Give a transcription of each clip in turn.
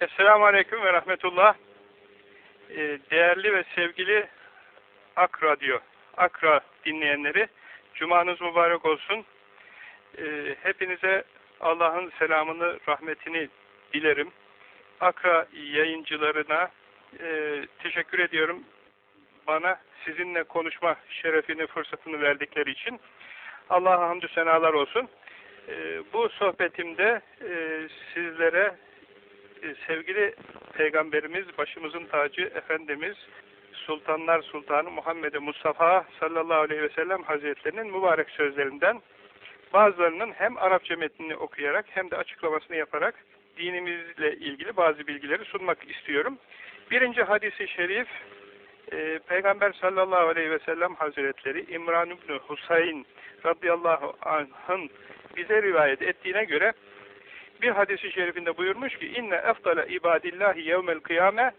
Esselamu Aleyküm ve Rahmetullah. Ee, değerli ve sevgili Ak Radyo, Akra dinleyenleri, Cumanız mübarek olsun. Ee, hepinize Allah'ın selamını, rahmetini dilerim. Akra yayıncılarına e, teşekkür ediyorum. Bana sizinle konuşma şerefini, fırsatını verdikleri için. Allah'a hamdü senalar olsun. Ee, bu sohbetimde e, sizlere sevgili Peygamberimiz, başımızın tacı, Efendimiz, Sultanlar Sultanı Muhammed Mustafa sallallahu aleyhi ve sellem Hazretlerinin mübarek sözlerinden bazılarının hem Arapça metnini okuyarak hem de açıklamasını yaparak dinimizle ilgili bazı bilgileri sunmak istiyorum. Birinci hadisi şerif e, Peygamber sallallahu aleyhi ve sellem Hazretleri İmran İbni Husayn radıyallahu anh'ın bize rivayet ettiğine göre bir hadisi şerifinde buyurmuş ki inne eftale ibadillahi yevmel kıyame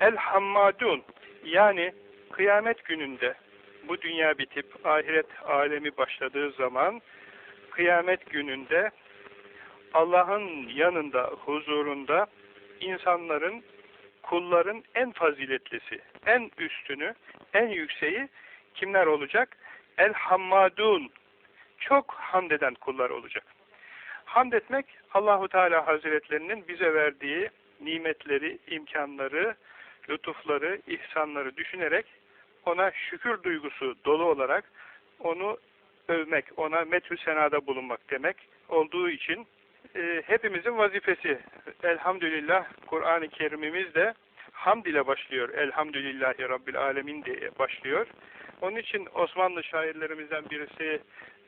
el hammadun yani kıyamet gününde bu dünya bitip ahiret alemi başladığı zaman kıyamet gününde Allah'ın yanında, huzurunda insanların, kulların en faziletlisi, en üstünü, en yükseği kimler olacak? El hammadun. Çok hamd eden kullar olacak. Hamd etmek Allahu Teala Hazretlerinin bize verdiği nimetleri, imkanları, lütufları, ihsanları düşünerek ona şükür duygusu dolu olarak onu övmek, ona metü senada bulunmak demek olduğu için e, hepimizin vazifesi. Elhamdülillah Kur'an-ı Kerim'imiz de hamd ile başlıyor. Elhamdülillahi Rabbil Alemin diye başlıyor. Onun için Osmanlı şairlerimizden birisi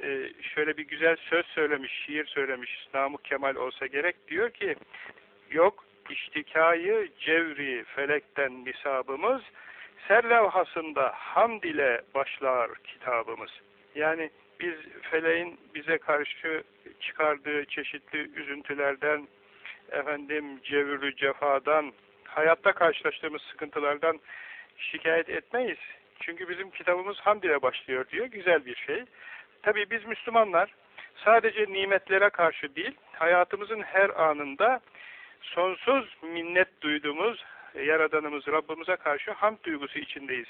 e, şöyle bir güzel söz söylemiş, şiir söylemiş, Namık Kemal olsa gerek. Diyor ki, yok iştikayı cevri felekten misabımız, serlevhasında hamd ile başlar kitabımız. Yani biz feleğin bize karşı çıkardığı çeşitli üzüntülerden, efendim cevürlü cefadan, hayatta karşılaştığımız sıkıntılardan şikayet etmeyiz. Çünkü bizim kitabımız hamd ile başlıyor diyor. Güzel bir şey. Tabii biz Müslümanlar sadece nimetlere karşı değil, hayatımızın her anında sonsuz minnet duyduğumuz Yaradanımız Rabbimize karşı hamd duygusu içindeyiz.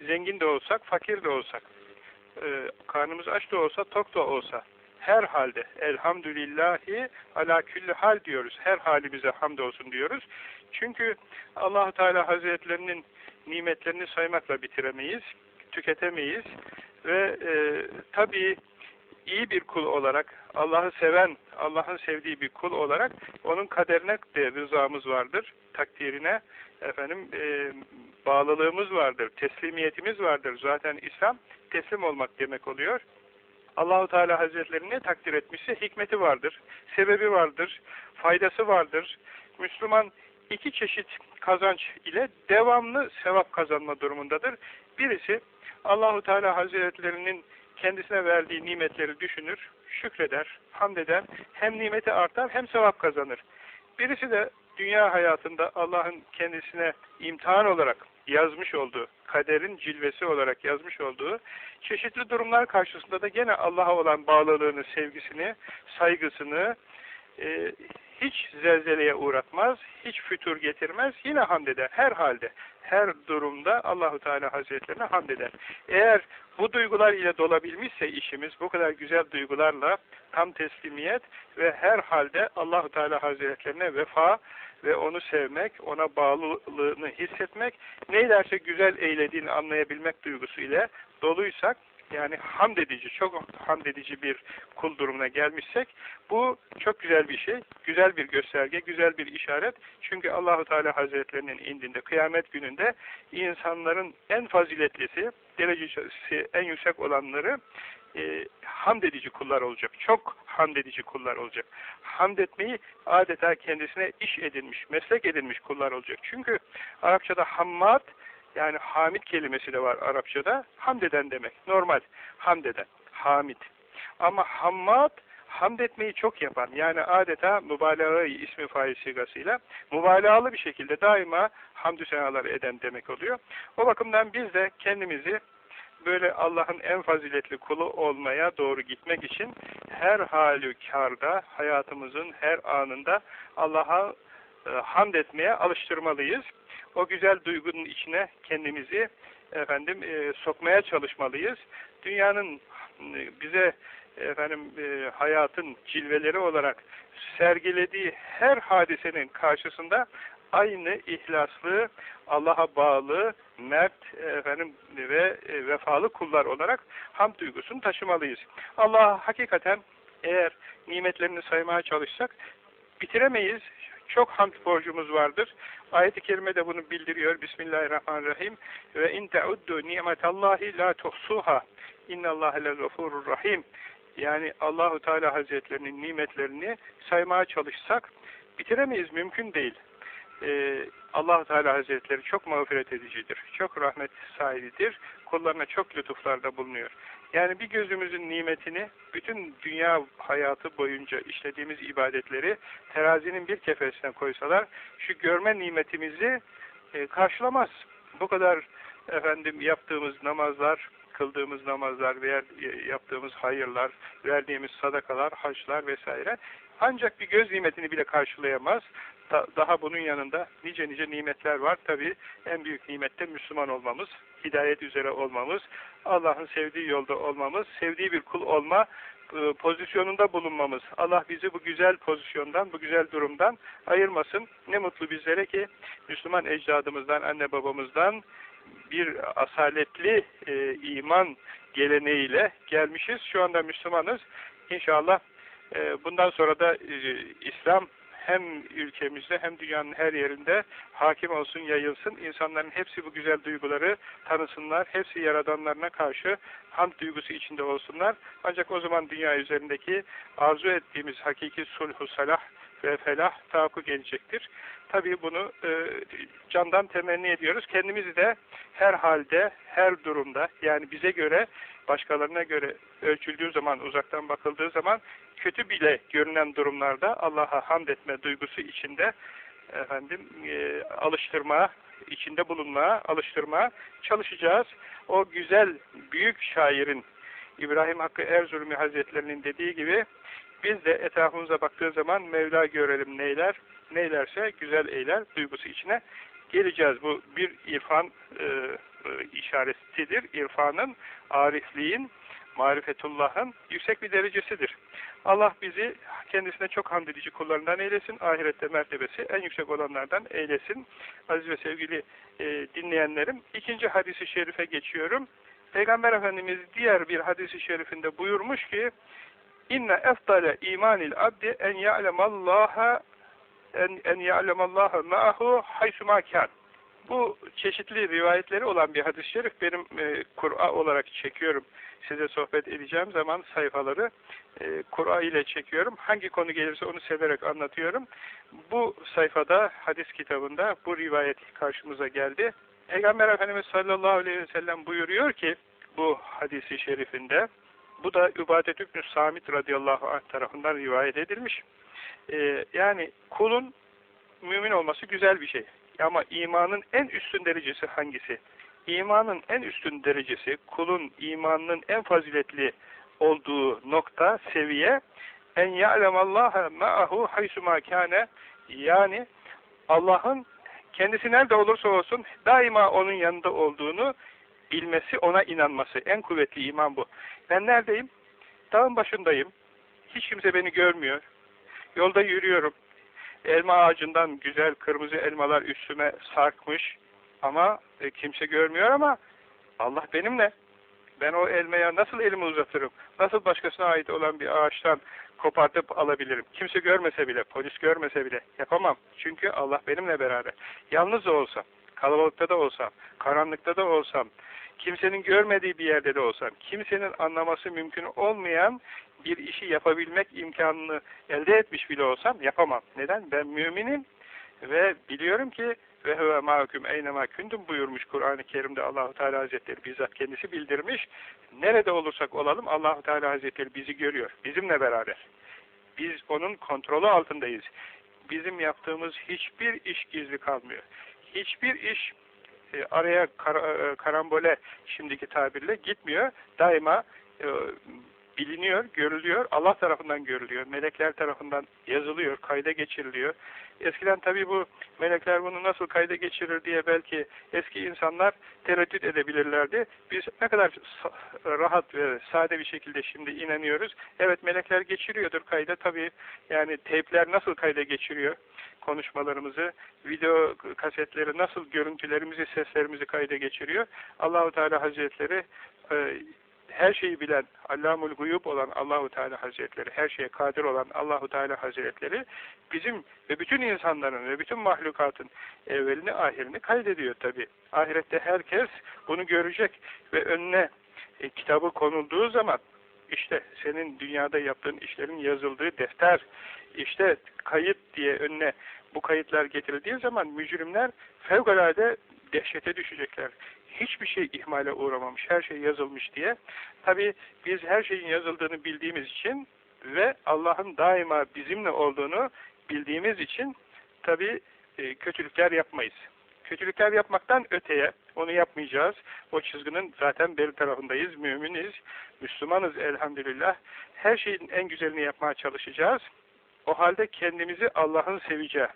Zengin de olsak, fakir de olsak, e, karnımız aç da olsa, tok da olsa, her halde elhamdülillahi ala külli hal diyoruz. Her halimize hamdolsun diyoruz. Çünkü allah Teala Hazretlerinin nimetlerini saymakla bitiremeyiz, tüketemeyiz ve e, tabii iyi bir kul olarak, Allah'ı seven, Allah'ın sevdiği bir kul olarak onun kaderine de rızamız vardır, takdirine efendim e, bağlılığımız vardır, teslimiyetimiz vardır. Zaten İslam teslim olmak demek oluyor. Allahu Teala Hazretleri ne takdir etmişse hikmeti vardır, sebebi vardır, faydası vardır. Müslüman iki çeşit kazanç ile devamlı sevap kazanma durumundadır. Birisi Allahu Teala Hazretlerinin kendisine verdiği nimetleri düşünür, şükreder, hamd eder. Hem nimeti artar hem sevap kazanır. Birisi de dünya hayatında Allah'ın kendisine imtihan olarak yazmış olduğu, kaderin cilvesi olarak yazmış olduğu çeşitli durumlar karşısında da gene Allah'a olan bağlılığını, sevgisini, saygısını e, hiç zelzeleye uğratmaz, hiç fütur getirmez, yine hamd eder. Her halde, her durumda Allahu Teala Hazretlerine hamd eder. Eğer bu duygular ile dolabilmişse işimiz, bu kadar güzel duygularla tam teslimiyet ve her halde Allahu Teala Hazretlerine vefa ve onu sevmek, ona bağlılığını hissetmek, neylerse güzel eylediğini anlayabilmek duygusu ile doluysak, yani hamd edici, çok hamd edici bir kul durumuna gelmişsek, bu çok güzel bir şey, güzel bir gösterge, güzel bir işaret. Çünkü Allahu Teala Hazretlerinin indinde, kıyamet gününde insanların en faziletlisi, derecesi en yüksek olanları e, hamd edici kullar olacak. Çok hamd edici kullar olacak. Hamd etmeyi adeta kendisine iş edinmiş, meslek edinmiş kullar olacak. Çünkü Arapçada hammad, yani hamid kelimesi de var Arapçada. Hamd eden demek. Normal. Hamd eden. Hamid. Ama hammad hamd etmeyi çok yapan. Yani adeta mübalağayı ismi fail sigasıyla mübalağalı bir şekilde daima hamdü senalar eden demek oluyor. O bakımdan biz de kendimizi böyle Allah'ın en faziletli kulu olmaya doğru gitmek için her halükarda hayatımızın her anında Allah'a e, hamd etmeye alıştırmalıyız. O güzel duygunun içine kendimizi efendim e, sokmaya çalışmalıyız. Dünyanın e, bize efendim e, hayatın cilveleri olarak sergilediği her hadisenin karşısında aynı ihlaslı, Allah'a bağlı, mert efendim ve e, vefalı kullar olarak hamd duygusunu taşımalıyız. Allah hakikaten eğer nimetlerini saymaya çalışsak bitiremeyiz. Çok hamd borcumuz vardır. Ayet-i kerime de bunu bildiriyor. Bismillahirrahmanirrahim. Ve in teuddu nimetallahi la tuhsuha. İnnallâhe lezafurur rahim. Yani Allahu Teala Hazretlerinin nimetlerini saymaya çalışsak bitiremeyiz. Mümkün değil. Ee, allah Teala Hazretleri çok mağfiret edicidir. Çok rahmet sahibidir. Kullarına çok lütuflarda bulunuyor. Yani bir gözümüzün nimetini bütün dünya hayatı boyunca işlediğimiz ibadetleri terazinin bir kefesine koysalar şu görme nimetimizi e, karşılamaz. Bu kadar efendim yaptığımız namazlar, kıldığımız namazlar veya yaptığımız hayırlar, verdiğimiz sadakalar, haçlar vesaire ancak bir göz nimetini bile karşılayamaz. Da, daha bunun yanında nice nice nimetler var. Tabi en büyük nimette Müslüman olmamız, hidayet üzere olmamız, Allah'ın sevdiği yolda olmamız, sevdiği bir kul olma e, pozisyonunda bulunmamız. Allah bizi bu güzel pozisyondan, bu güzel durumdan ayırmasın. Ne mutlu bizlere ki Müslüman ecdadımızdan, anne babamızdan bir asaletli e, iman geleneğiyle gelmişiz. Şu anda Müslümanız. İnşallah e, bundan sonra da e, İslam hem ülkemizde hem dünyanın her yerinde hakim olsun, yayılsın. İnsanların hepsi bu güzel duyguları tanısınlar. Hepsi yaradanlarına karşı hamd duygusu içinde olsunlar. Ancak o zaman dünya üzerindeki arzu ettiğimiz hakiki sulhu salah ve felah tahakkuk gelecektir. Tabii bunu e, candan temenni ediyoruz. Kendimizi de her halde, her durumda yani bize göre, başkalarına göre ölçüldüğü zaman, uzaktan bakıldığı zaman kötü bile görünen durumlarda Allah'a hamd etme duygusu içinde efendim e, alıştırma, içinde bulunmaya, alıştırmaya çalışacağız. O güzel, büyük şairin İbrahim Hakkı Erzurumi Hazretlerinin dediği gibi biz de etrafımıza baktığı zaman Mevla görelim neyler, neylerse güzel eyler duygusu içine geleceğiz. Bu bir irfan e, e, işaretidir. İrfanın, arifliğin, marifetullah'ın yüksek bir derecesidir. Allah bizi kendisine çok hamd edici kullarından eylesin. Ahirette mertebesi en yüksek olanlardan eylesin. Aziz ve sevgili e, dinleyenlerim. ikinci hadisi şerife geçiyorum. Peygamber Efendimiz diğer bir hadisi şerifinde buyurmuş ki İnne eftale imanil abdi en ya'lemallaha en, en ya'lemallaha ma'ahu haysuma kan. Bu çeşitli rivayetleri olan bir hadis-i şerif benim e, Kur'a olarak çekiyorum. Size sohbet edeceğim zaman sayfaları e, Kur'a ile çekiyorum. Hangi konu gelirse onu severek anlatıyorum. Bu sayfada, hadis kitabında bu rivayet karşımıza geldi. Peygamber Efendimiz sallallahu aleyhi ve sellem buyuruyor ki bu hadisi şerifinde bu da Übadet İbn-i Samit radıyallahu anh tarafından rivayet edilmiş. Ee, yani kulun mümin olması güzel bir şey. Ama imanın en üstün derecesi hangisi? İmanın en üstün derecesi, kulun imanının en faziletli olduğu nokta, seviye en ya'lemallaha ma'ahu haysuma kâne yani Allah'ın kendisi nerede olursa olsun daima onun yanında olduğunu bilmesi, ona inanması. En kuvvetli iman bu. Ben neredeyim? Dağın başındayım. Hiç kimse beni görmüyor. Yolda yürüyorum. Elma ağacından güzel kırmızı elmalar üstüme sarkmış. Ama e, kimse görmüyor ama Allah benimle. Ben o elmaya nasıl elimi uzatırım? Nasıl başkasına ait olan bir ağaçtan kopartıp alabilirim? Kimse görmese bile, polis görmese bile yapamam. Çünkü Allah benimle beraber. Yalnız da olsam, kalabalıkta da olsam, karanlıkta da olsam, kimsenin görmediği bir yerde de olsam, kimsenin anlaması mümkün olmayan bir işi yapabilmek imkanını elde etmiş bile olsam yapamam. Neden? Ben müminim ve biliyorum ki ve huve mahkum eynema kündüm buyurmuş Kur'an-ı Kerim'de Allahu Teala Hazretleri bizzat kendisi bildirmiş. Nerede olursak olalım Allahu Teala Hazretleri bizi görüyor. Bizimle beraber. Biz onun kontrolü altındayız. Bizim yaptığımız hiçbir iş gizli kalmıyor. Hiçbir iş e, araya kar, e, karambole şimdiki tabirle gitmiyor. Daima e, biliniyor, görülüyor, Allah tarafından görülüyor, melekler tarafından yazılıyor, kayda geçiriliyor. Eskiden tabii bu melekler bunu nasıl kayda geçirir diye belki eski insanlar tereddüt edebilirlerdi. Biz ne kadar rahat ve sade bir şekilde şimdi inanıyoruz. Evet melekler geçiriyordur kayda tabii yani teypler nasıl kayda geçiriyor konuşmalarımızı, video kasetleri nasıl görüntülerimizi, seslerimizi kayda geçiriyor. Allahu Teala Hazretleri e, her şeyi bilen, Allamul Guyub olan Allahu Teala Hazretleri, her şeye kadir olan Allahu Teala Hazretleri bizim ve bütün insanların ve bütün mahlukatın evvelini ahirini kaydediyor tabi. Ahirette herkes bunu görecek ve önüne e, kitabı konulduğu zaman işte senin dünyada yaptığın işlerin yazıldığı defter, işte kayıt diye önüne bu kayıtlar getirildiği zaman mücrimler fevkalade dehşete düşecekler hiçbir şey ihmale uğramamış, her şey yazılmış diye. Tabi biz her şeyin yazıldığını bildiğimiz için ve Allah'ın daima bizimle olduğunu bildiğimiz için tabi e, kötülükler yapmayız. Kötülükler yapmaktan öteye onu yapmayacağız. O çizginin zaten beri tarafındayız, müminiz, Müslümanız elhamdülillah. Her şeyin en güzelini yapmaya çalışacağız. O halde kendimizi Allah'ın seveceği, ve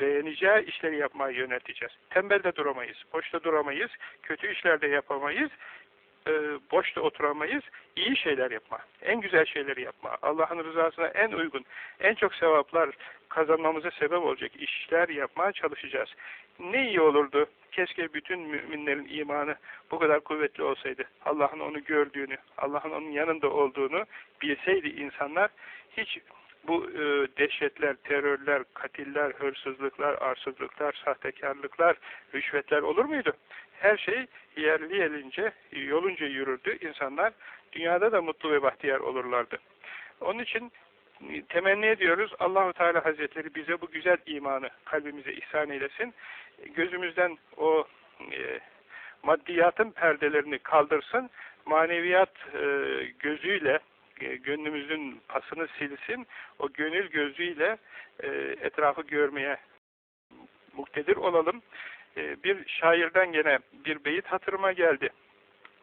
beğeneceği işleri yapmaya yönelteceğiz. Tembelde duramayız, boşta duramayız, kötü işlerde yapamayız, e, boşta oturamayız, iyi şeyler yapma, en güzel şeyleri yapma, Allah'ın rızasına en uygun, en çok sevaplar kazanmamıza sebep olacak işler yapmaya çalışacağız. Ne iyi olurdu, keşke bütün müminlerin imanı bu kadar kuvvetli olsaydı, Allah'ın onu gördüğünü, Allah'ın onun yanında olduğunu bilseydi insanlar, hiç bu e, dehşetler, terörler, katiller, hırsızlıklar, arsızlıklar, sahtekarlıklar, rüşvetler olur muydu? Her şey yerli yelince, yolunca yürürdü. İnsanlar dünyada da mutlu ve bahtiyar olurlardı. Onun için temenni ediyoruz. Allahu Teala Hazretleri bize bu güzel imanı kalbimize ihsan eylesin. Gözümüzden o e, maddiyatın perdelerini kaldırsın. Maneviyat e, gözüyle gönlümüzün pasını silsin, o gönül gözüyle e, etrafı görmeye muktedir olalım. E, bir şairden gene bir beyit hatırıma geldi.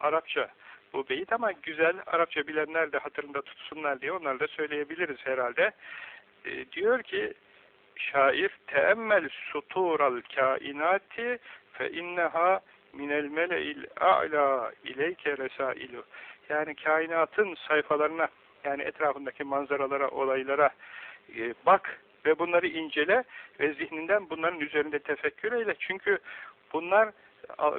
Arapça bu beyit ama güzel, Arapça bilenler de hatırında tutsunlar diye onlar da söyleyebiliriz herhalde. E, diyor ki, şair, teemmel sutural kainati fe inneha minel mele'il a'la ileyke resailu yani kainatın sayfalarına yani etrafındaki manzaralara, olaylara e, bak ve bunları incele ve zihninden bunların üzerinde tefekkür eyle. Çünkü bunlar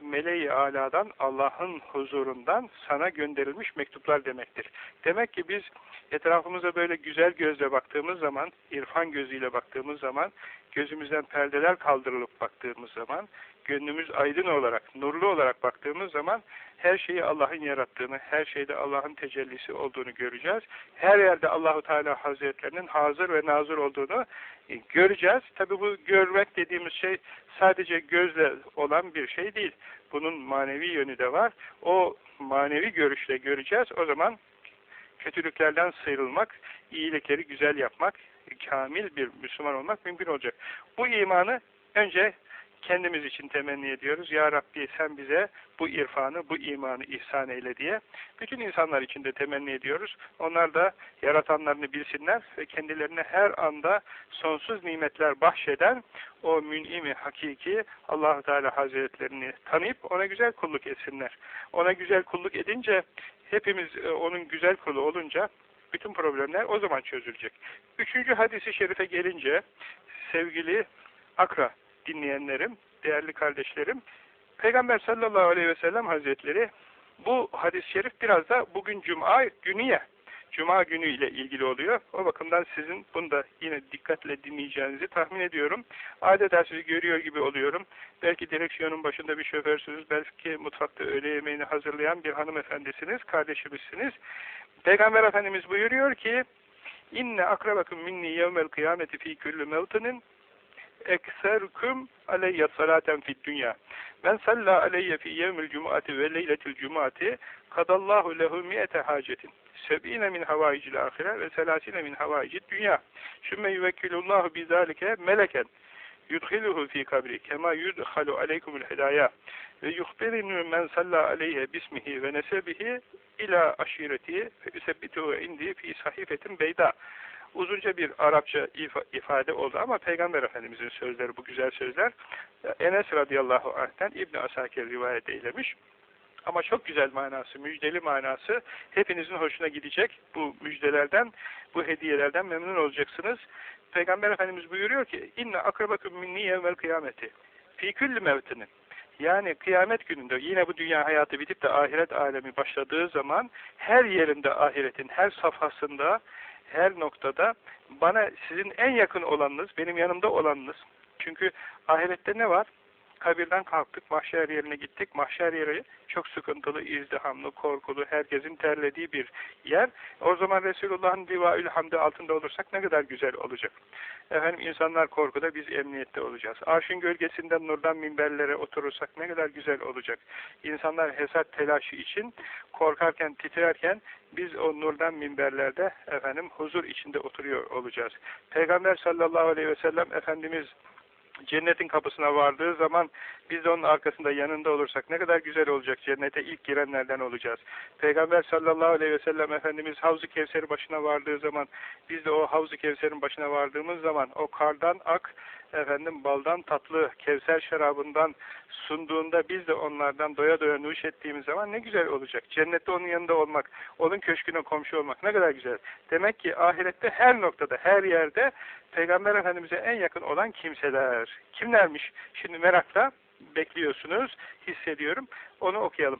meleği aladan, Allah'ın huzurundan sana gönderilmiş mektuplar demektir. Demek ki biz etrafımıza böyle güzel gözle baktığımız zaman, irfan gözüyle baktığımız zaman, gözümüzden perdeler kaldırılıp baktığımız zaman, gönlümüz aydın olarak, nurlu olarak baktığımız zaman her şeyi Allah'ın yarattığını, her şeyde Allah'ın tecellisi olduğunu göreceğiz. Her yerde Allahu Teala Hazretlerinin hazır ve nazır olduğunu e, göreceğiz. Tabi bu görmek dediğimiz şey sadece gözle olan bir şey değil. Bunun manevi yönü de var. O manevi görüşle göreceğiz. O zaman kötülüklerden sıyrılmak, iyilikleri güzel yapmak, kamil bir Müslüman olmak mümkün olacak. Bu imanı önce kendimiz için temenni ediyoruz. Ya Rabbi sen bize bu irfanı, bu imanı ihsan eyle diye. Bütün insanlar için de temenni ediyoruz. Onlar da yaratanlarını bilsinler ve kendilerine her anda sonsuz nimetler bahşeden o mün'imi hakiki allah Teala Hazretlerini tanıyıp ona güzel kulluk etsinler. Ona güzel kulluk edince hepimiz e, onun güzel kulu olunca bütün problemler o zaman çözülecek. Üçüncü hadisi şerife gelince sevgili Akra dinleyenlerim, değerli kardeşlerim, Peygamber sallallahu aleyhi ve sellem hazretleri bu hadis-i şerif biraz da bugün Cuma günü ya, Cuma günü ile ilgili oluyor. O bakımdan sizin bunu da yine dikkatle dinleyeceğinizi tahmin ediyorum. Adeta sizi görüyor gibi oluyorum. Belki direksiyonun başında bir şoförsünüz, belki mutfakta öğle yemeğini hazırlayan bir hanımefendisiniz, kardeşimizsiniz. Peygamber Efendimiz buyuruyor ki, İnne akrabakum minni yevmel kıyameti fi kulli mevtinin ekserküm aleyye salaten fid dünya. Men salla aleyye fi yevmil cum'ati ve leyletil cum'ati kadallahu lehu mi'ete hacetin. Seb'ine min havaicil ahire ve selasine min havaicid dünya. Sümme yüvekkilullahu bizalike meleken yudhiluhu fi kabri kema yudhalu aleykumul hedaya ve yuhbirinu men salla aleyhe bismihi ve nesebihi ila aşireti ve üsebbituhu indi fi sahifetin beyda. Uzunca bir Arapça ifade oldu ama Peygamber Efendimizin sözleri bu güzel sözler. Enes radıyallahu anh'ten İbn Asakir rivayet eylemiş. Ama çok güzel manası, müjdeli manası hepinizin hoşuna gidecek. Bu müjdelerden, bu hediyelerden memnun olacaksınız. Peygamber Efendimiz buyuruyor ki inne akrabakum minni yevmel kıyameti fi külli mevtinin yani kıyamet gününde yine bu dünya hayatı bitip de ahiret alemi başladığı zaman her yerinde ahiretin her safhasında her noktada bana sizin en yakın olanınız, benim yanımda olanınız. Çünkü ahirette ne var? Kabirden kalktık, mahşer yerine gittik. Mahşer yeri çok sıkıntılı, izdihamlı, korkulu, herkesin terlediği bir yer. O zaman Resulullah'ın divaül hamdi altında olursak ne kadar güzel olacak. Efendim insanlar korkuda, biz emniyette olacağız. Arşın gölgesinden nurdan minberlere oturursak ne kadar güzel olacak. İnsanlar hesap telaşı için korkarken, titrerken biz o nurdan minberlerde efendim huzur içinde oturuyor olacağız. Peygamber sallallahu aleyhi ve sellem Efendimiz cennetin kapısına vardığı zaman biz de onun arkasında yanında olursak ne kadar güzel olacak. Cennete ilk girenlerden olacağız. Peygamber sallallahu aleyhi ve sellem Efendimiz Havz-ı Kevser'i başına vardığı zaman biz de o Havz-ı Kevser'in başına vardığımız zaman o kardan ak efendim baldan tatlı Kevser şarabından sunduğunda biz de onlardan doya doya nuş ettiğimiz zaman ne güzel olacak. Cennette onun yanında olmak, onun köşküne komşu olmak ne kadar güzel. Demek ki ahirette her noktada, her yerde Peygamber Efendimiz'e en yakın olan kimseler. Kimlermiş? Şimdi merakla bekliyorsunuz, hissediyorum. Onu okuyalım.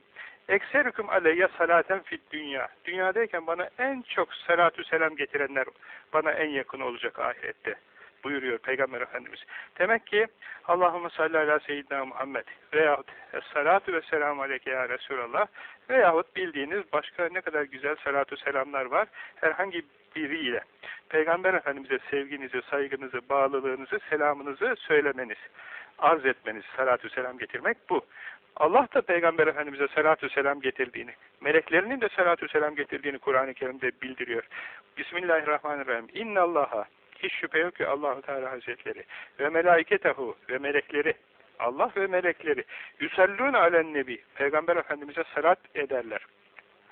Ekserüküm aleyye salaten fit dünya. Dünyadayken bana en çok salatü selam getirenler bana en yakın olacak ahirette buyuruyor Peygamber Efendimiz. Demek ki Allahümme salli ala seyyidina Muhammed veyahut salatu ve selamu aleyke ya Resulallah veyahut bildiğiniz başka ne kadar güzel salatu selamlar var. Herhangi biriyle Peygamber Efendimiz'e sevginizi, saygınızı, bağlılığınızı, selamınızı söylemeniz, arz etmeniz, salatü selam getirmek bu. Allah da Peygamber Efendimiz'e salatü selam getirdiğini, meleklerinin de salatü selam getirdiğini Kur'an-ı Kerim'de bildiriyor. Bismillahirrahmanirrahim. İnna Allaha hiç şüphe yok ki Allahu Teala Hazretleri ve melaiketehu ve melekleri Allah ve melekleri yüsellûne alen nebi Peygamber Efendimiz'e salat ederler.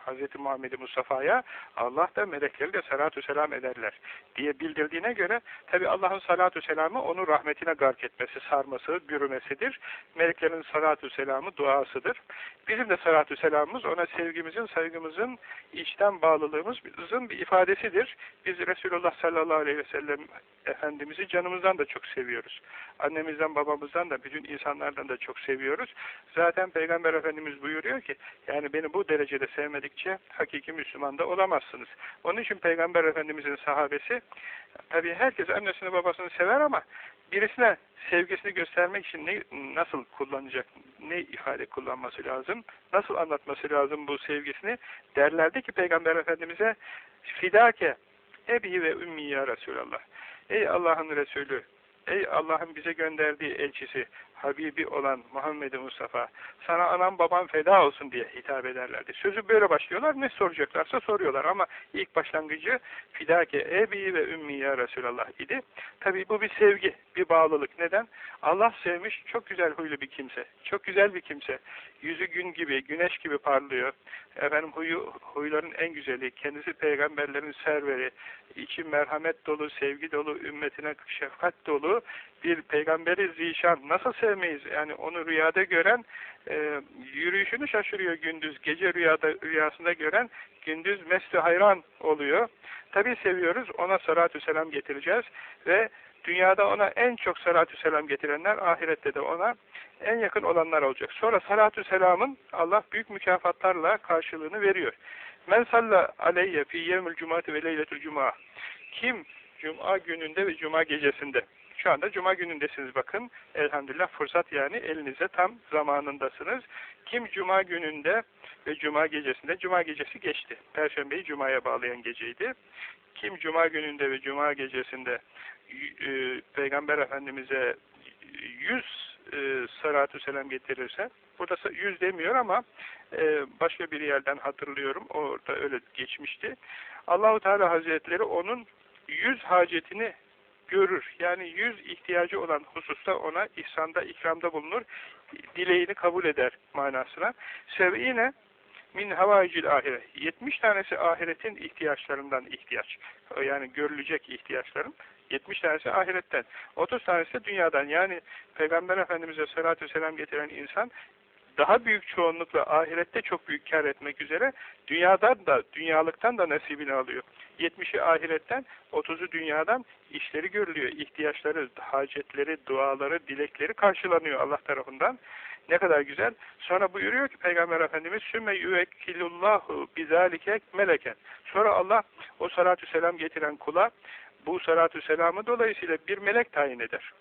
Hz. Muhammed Mustafa'ya Allah da melekleri de salatu selam ederler diye bildirdiğine göre tabi Allah'ın salatu selamı onu rahmetine gark etmesi, sarması, bürümesidir. Meleklerin salatu selamı duasıdır. Bizim de salatu selamımız ona sevgimizin, saygımızın, içten bağlılığımızın bir ifadesidir. Biz Resulullah sallallahu aleyhi ve sellem Efendimiz'i canımızdan da çok seviyoruz. Annemizden, babamızdan da, bütün insanlardan da çok seviyoruz. Zaten Peygamber Efendimiz buyuruyor ki, yani beni bu derecede sevmedikçe hakiki Müslüman da olamazsınız. Onun için Peygamber Efendimiz'in sahabesi, tabii herkes annesini babasını sever ama birisine sevgisini göstermek için ne, nasıl kullanacak, ne ifade kullanması lazım, nasıl anlatması lazım bu sevgisini derlerdi ki Peygamber Efendimiz'e fidake ebi ve ümmi ya Resulallah. Ey Allah'ın Resulü, ey Allah'ın bize gönderdiği elçisi, Habibi olan Muhammed Mustafa, sana anam babam feda olsun diye hitap ederlerdi. Sözü böyle başlıyorlar, ne soracaklarsa soruyorlar ama ilk başlangıcı fidake ebi ve ümmi ya Resulallah idi. Tabi bu bir sevgi, bir bağlılık. Neden? Allah sevmiş, çok güzel huylu bir kimse, çok güzel bir kimse. Yüzü gün gibi, güneş gibi parlıyor. Efendim huyu, huyların en güzeli, kendisi peygamberlerin serveri, içi merhamet dolu, sevgi dolu, ümmetine şefkat dolu bir peygamberi zişan nasıl sevmeyiz? Yani onu rüyada gören e, yürüyüşünü şaşırıyor gündüz. Gece rüyada rüyasında gören gündüz mesli hayran oluyor. Tabi seviyoruz. Ona salatü selam getireceğiz ve dünyada ona en çok salatü selam getirenler ahirette de ona en yakın olanlar olacak. Sonra salatü selamın Allah büyük mükafatlarla karşılığını veriyor. Men salla aleyye fi yevmül cumati ve leyletül cuma. Kim cuma gününde ve cuma gecesinde şu anda cuma günündesiniz bakın. Elhamdülillah fırsat yani elinize tam zamanındasınız. Kim cuma gününde ve cuma gecesinde, cuma gecesi geçti. Perşembeyi cumaya bağlayan geceydi. Kim cuma gününde ve cuma gecesinde e, Peygamber Efendimiz'e yüz e, salatü selam getirirse, burada yüz demiyor ama e, başka bir yerden hatırlıyorum, orada öyle geçmişti. Allahu Teala Hazretleri onun yüz hacetini görür. Yani yüz ihtiyacı olan hususta ona ihsanda, ikramda bulunur. Dileğini kabul eder manasına. Sev'ine min havayicil ahiret. 70 tanesi ahiretin ihtiyaçlarından ihtiyaç. Yani görülecek ihtiyaçların 70 tanesi ahiretten. 30 tanesi dünyadan. Yani Peygamber Efendimiz'e salatü selam getiren insan daha büyük çoğunlukla ahirette çok büyük kar etmek üzere dünyadan da, dünyalıktan da nasibini alıyor. 70'i ahiretten, 30'u dünyadan işleri görülüyor. ihtiyaçları, hacetleri, duaları, dilekleri karşılanıyor Allah tarafından. Ne kadar güzel. Sonra buyuruyor ki Peygamber Efendimiz sümme yüvekkilullahu bizalike meleken. Sonra Allah o salatü selam getiren kula bu salatü selamı dolayısıyla bir melek tayin eder.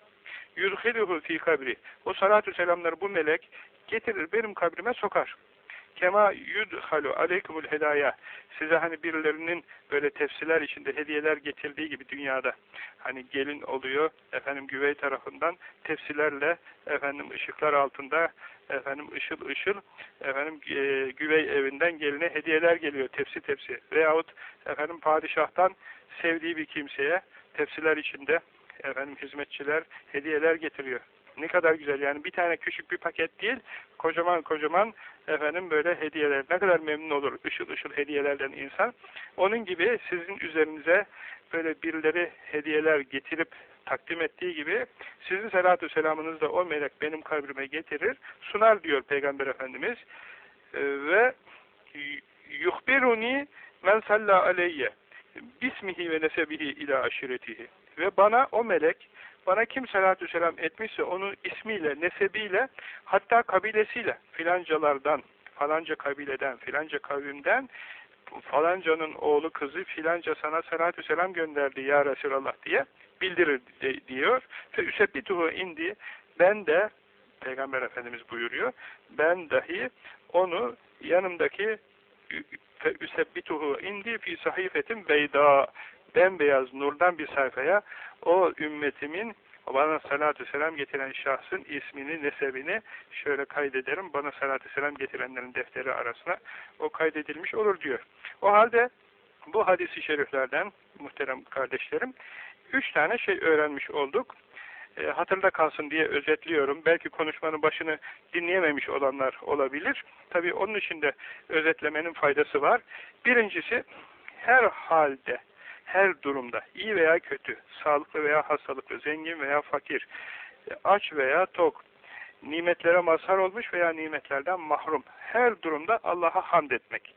Yudhiluhu fi kabri. O salatü selamları bu melek getirir benim kabrime sokar. Kema yudhalu aleykumul hedaya. Size hani birilerinin böyle tefsiler içinde hediyeler getirdiği gibi dünyada hani gelin oluyor efendim güvey tarafından tefsilerle efendim ışıklar altında efendim ışıl ışıl efendim e, güvey evinden geline hediyeler geliyor tepsi tepsi veyahut efendim padişahtan sevdiği bir kimseye tepsiler içinde efendim hizmetçiler hediyeler getiriyor. Ne kadar güzel yani bir tane küçük bir paket değil kocaman kocaman efendim böyle hediyeler ne kadar memnun olur ışıl ışıl hediyelerden insan. Onun gibi sizin üzerinize böyle birileri hediyeler getirip takdim ettiği gibi sizin selatü selamınız da o melek benim kabrime getirir sunar diyor Peygamber Efendimiz ee, ve yuhbiruni men salla aleyye bismihi ve nesebihi ila aşiretihi ve bana o melek bana kim salatü selam etmişse onun ismiyle, nesebiyle, hatta kabilesiyle, filancalardan, falanca kabileden, filanca kavimden, falancanın oğlu kızı filanca sana salatü selam gönderdi ya Resulallah diye bildirir de, diyor. Fe üsebbituhu indi. Ben de, Peygamber Efendimiz buyuruyor, ben dahi onu yanımdaki fe üsebbituhu indi fi sahifetin beyda bembeyaz nurdan bir sayfaya o ümmetimin bana salatü selam getiren şahsın ismini, nesebini şöyle kaydederim. Bana salatü selam getirenlerin defteri arasına o kaydedilmiş olur diyor. O halde bu hadisi şeriflerden muhterem kardeşlerim üç tane şey öğrenmiş olduk. E, hatırda kalsın diye özetliyorum. Belki konuşmanın başını dinleyememiş olanlar olabilir. Tabii onun için de özetlemenin faydası var. Birincisi her halde her durumda, iyi veya kötü, sağlıklı veya hastalıklı, zengin veya fakir, aç veya tok, nimetlere mazhar olmuş veya nimetlerden mahrum, her durumda Allah'a hamd etmek.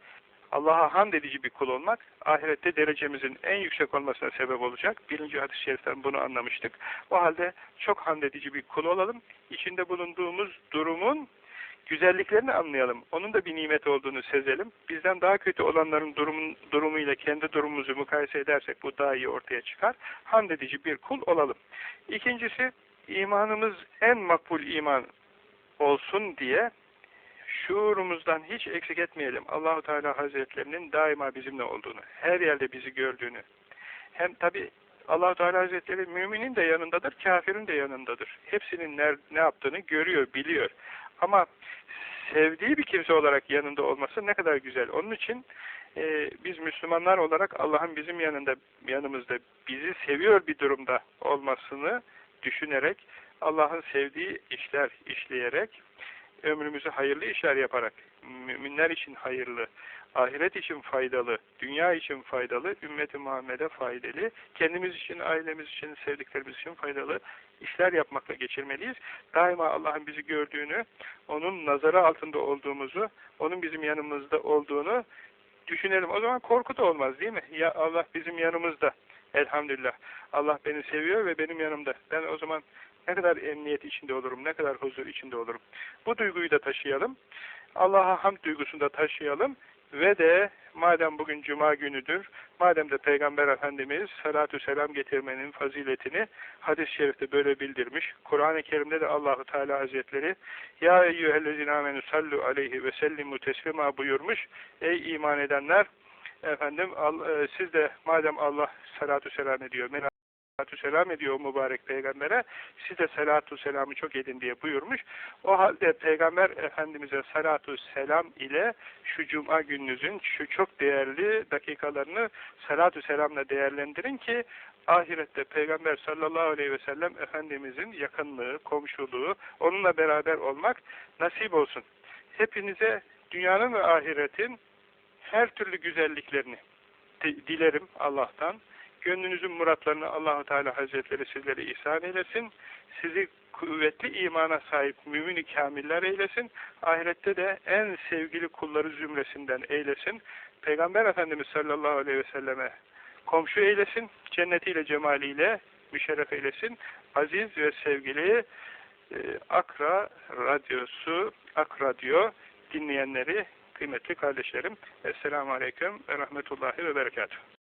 Allah'a hamd edici bir kul olmak, ahirette derecemizin en yüksek olmasına sebep olacak. Birinci hadis-i şeriften bunu anlamıştık. O halde çok hamd edici bir kul olalım. İçinde bulunduğumuz durumun güzelliklerini anlayalım. Onun da bir nimet olduğunu sezelim. Bizden daha kötü olanların durumun, durumuyla kendi durumumuzu mukayese edersek bu daha iyi ortaya çıkar. Hamd edici bir kul olalım. İkincisi, imanımız en makbul iman olsun diye şuurumuzdan hiç eksik etmeyelim. Allahu Teala Hazretlerinin daima bizimle olduğunu, her yerde bizi gördüğünü. Hem tabi Allahu Teala Hazretleri müminin de yanındadır, kafirin de yanındadır. Hepsinin ne, ne yaptığını görüyor, biliyor. Ama sevdiği bir kimse olarak yanında olması ne kadar güzel. Onun için e, biz Müslümanlar olarak Allah'ın bizim yanında yanımızda bizi seviyor bir durumda olmasını düşünerek Allah'ın sevdiği işler işleyerek ömrümüzü hayırlı işler yaparak müminler için hayırlı, ahiret için faydalı, dünya için faydalı, ümmeti Muhammed'e faydalı, kendimiz için, ailemiz için, sevdiklerimiz için faydalı işler yapmakla geçirmeliyiz. Daima Allah'ın bizi gördüğünü, onun nazarı altında olduğumuzu, onun bizim yanımızda olduğunu düşünelim. O zaman korku da olmaz değil mi? Ya Allah bizim yanımızda. Elhamdülillah. Allah beni seviyor ve benim yanımda. Ben o zaman ne kadar emniyet içinde olurum, ne kadar huzur içinde olurum. Bu duyguyu da taşıyalım. Allah'a hamd duygusunu da taşıyalım. Ve de madem bugün cuma günüdür, madem de Peygamber Efendimiz salatü selam getirmenin faziletini hadis-i şerifte böyle bildirmiş. Kur'an-ı Kerim'de de Allahu Teala Hazretleri Ya eyyühellezine amenü sallu aleyhi ve sellimu teslima buyurmuş. Ey iman edenler efendim e, siz de madem Allah salatü selam ediyor, salatu selam ediyor mübarek peygambere. Siz de salatu selamı çok edin diye buyurmuş. O halde peygamber efendimize salatu selam ile şu cuma gününüzün şu çok değerli dakikalarını salatu selamla değerlendirin ki ahirette Peygamber sallallahu aleyhi ve sellem Efendimizin yakınlığı, komşuluğu, onunla beraber olmak nasip olsun. Hepinize dünyanın ve ahiretin her türlü güzelliklerini dilerim Allah'tan. Gönlünüzün muratlarını Allahu Teala Hazretleri sizlere ihsan eylesin. Sizi kuvvetli imana sahip mümin-i kamiller eylesin. Ahirette de en sevgili kulları zümresinden eylesin. Peygamber Efendimiz sallallahu aleyhi ve selleme komşu eylesin. Cennetiyle, cemaliyle müşerref eylesin. Aziz ve sevgili e, Akra Radyosu, Ak Radyo dinleyenleri, kıymetli kardeşlerim. Esselamu Aleyküm ve Rahmetullahi ve Berekatuhu.